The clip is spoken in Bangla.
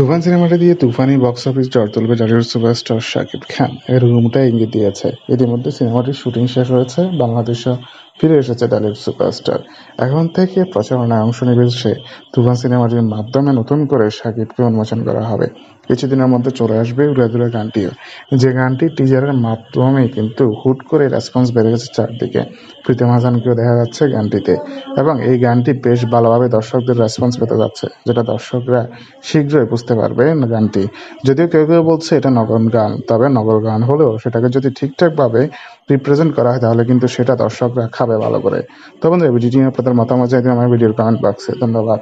তুফান সিনেমাটা দিয়ে তুফানি বক্স অফিস জড় তুলবে টলিউড সুপারস্টার শাকিব খান এর রুমটা ইঙ্গিত দিয়েছে। ইতিমধ্যে সিনেমাটির শুটিং শেষ হয়েছে। বাংলাদেশে ফিরে এসেছে টলিউড সুপারস্টার। এখন থেকে প্রচারণায় অংশ নেবে সে। তুফান সিনেমাটির মাধ্যমে নতুন করে শাকিবকে উন্মোচন করা হবে। কিছুদিনের মধ্যে চলে আসবে উড়াদুরা গানটিও। যে গানটি টিজারের মাধ্যমেই কিন্তু হুট করে রেসপন্স বেড়ে গেছে চারদিকে। প্রীতম হাসানকেও দেখা যাচ্ছে গানটিতে। এবং এই গানটি বেশ ভালোভাবে দর্শকদের রেসপন্স পেতে যাচ্ছে, যেটা দর্শকরা শীঘ্রই বুঝতে পারবে গানটি। যদিও কেউ কেউ বলছে এটা নগর গান, তবে নগর গান হলেও সেটাকে যদি ঠিকঠাকভাবে রিপ্রেজেন্ট করা হয়, তাহলে কিন্তু সেটা দর্শকরা খাবে ভালো করে। তো বন্ধুরা ভিডিওটি নিয়ে আপনাদের মতামত চাইতে আমার ভিডিওর কমেন্ট বক্সে ধন্যবাদ।